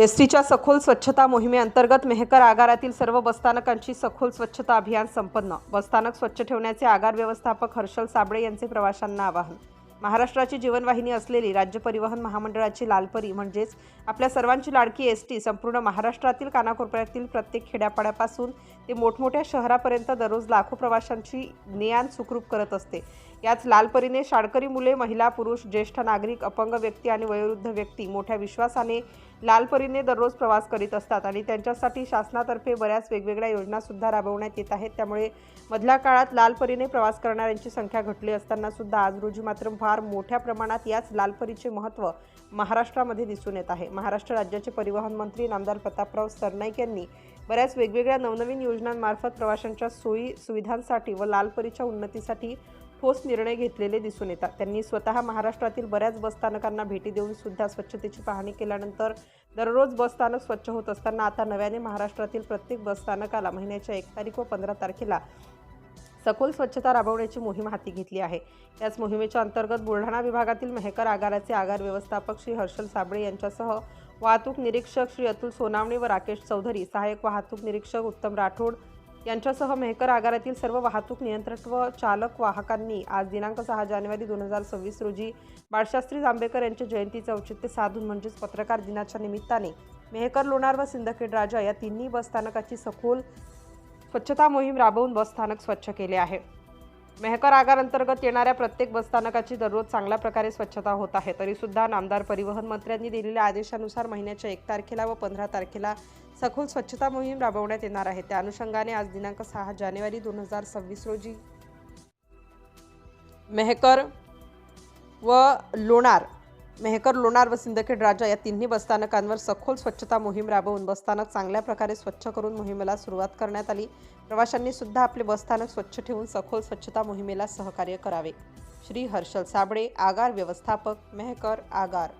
S टीच्या सखोल स्वच्छता मोहिमेअंतर्गत मेहकर आगारातील सर्व बसस्थानकांची सखोल स्वच्छता अभियान संपन्न. बसस्थानक स्वच्छ ठेवण्याचे आगार व्यवस्थापक हर्षल साबळे यांचे प्रवाशांना आवाहन. महाराष्ट्राची जीवनवाहिनी असलेली राज्य परिवहन महामंडळाची लालपरी म्हणजेच आपल्या सर्वांची लाडकी एस टी संपूर्ण महाराष्ट्रातील कानाकोपऱ्यातील प्रत्येक खेड्यापाड्यापासून ते मोठमोठ्या शहरापर्यंत दररोज लाखो प्रवाशांची नेआण सुखरूप करत असते. याच लालपरीने शाळकरी मुले महिला पुरुष ज्येष्ठ नागरिक अपंग व्यक्ती आणि वयोवृद्ध व्यक्ती मोठ्या विश्वासाने लालपरीने दररोज प्रवास करीत असतात आणि त्यांच्यासाठी शासनातर्फे बऱ्याच वेगवेगळ्या योजनासुद्धा राबवण्यात येत आहेत. त्यामुळे मधल्या काळात लालपरीने प्रवास करणाऱ्यांची संख्या घटली असताना सुद्धा आज रोजी मात्र फार मोठ्या प्रमाणात याच लालपरीचे महत्त्व महाराष्ट्रामध्ये दिसून येत आहे. महाराष्ट्र राज्याचे परिवहन मंत्री नामदार प्रतापराव सरनाईक यांनी बऱ्याच वेगवेगळ्या नवनवीन योजनांमार्फत प्रवाशांच्या सोयी सुविधांसाठी व लालपरीच्या उन्नतीसाठी ठोस निर्णय घेतलेले दिसून येतात. त्यांनी स्वतः महाराष्ट्रातील बऱ्याच बसस्थानकांना भेटी देऊन सुद्धा स्वच्छतेची पाहणी केल्यानंतर दररोज बसस्थानक स्वच्छ होत असताना आता नव्याने महाराष्ट्रातील प्रत्येक बसस्थानकाला महिन्याच्या एक तारीख व पंधरा तारखेला सखोल स्वच्छता राबवण्याची मोहीम हाती घेतली आहे. याच मोहिमेच्या अंतर्गत बुलढाणा विभागातील मेहकर आगाराचे आगार व्यवस्थापक श्री हर्षल साबळे यांच्यासह वाहतूक निरीक्षक श्री अतुल सोनावणे व राकेश चौधरी सहाय्यक वाहतूक निरीक्षक उत्तम राठोड यांच्यासह मेहकर आगारातील सर्व वाहतूक नियंत्रक व चालक वाहकांनी आज दिनांक सहा जानेवारी दोन हजार सव्वीस रोजी बाळशास्त्री जांभेकर यांच्या जयंतीचं औचित्य साधून म्हणजेच पत्रकार दिनाच्या निमित्ताने मेहकर लोणार व सिंदखेड राजा या तिन्ही बसस्थानकाची सखोल स्वच्छता मोहीम राबवून बसस्थानक स्वच्छ केले आहे. मेहकर आगार अंतर्गत येणाऱ्या प्रत्येक बसस्थानकाची दररोज चांगल्या प्रकारे स्वच्छता होत आहे. तरीसुद्धा नामदार परिवहन मंत्र्यांनी दिलेल्या आदेशानुसार महिन्याच्या एक तारखेला व पंधरा तारखेला सखोल स्वच्छता मोहीम राबवण्यात येणार आहे. त्या अनुषंगाने आज दिनांक सहा जानेवारी दोन हजार सव्वीस रोजी मेहकर व लोणार मेहकर लोणार व सिंदखेड राजा या तिन्ही बसस्थानकांवर सखोल स्वच्छता मोहीम राबवून बसस्थानक चांगल्या प्रकारे स्वच्छ करून मोहिमेला सुरुवात करण्यात आली. प्रवाशांनी सुद्धा आपले बसस्थानक स्वच्छ ठेवून सखोल स्वच्छता मोहिमेला सहकार्य करावे. श्री हर्षल साबळे आगार व्यवस्थापक मेहकर आगार.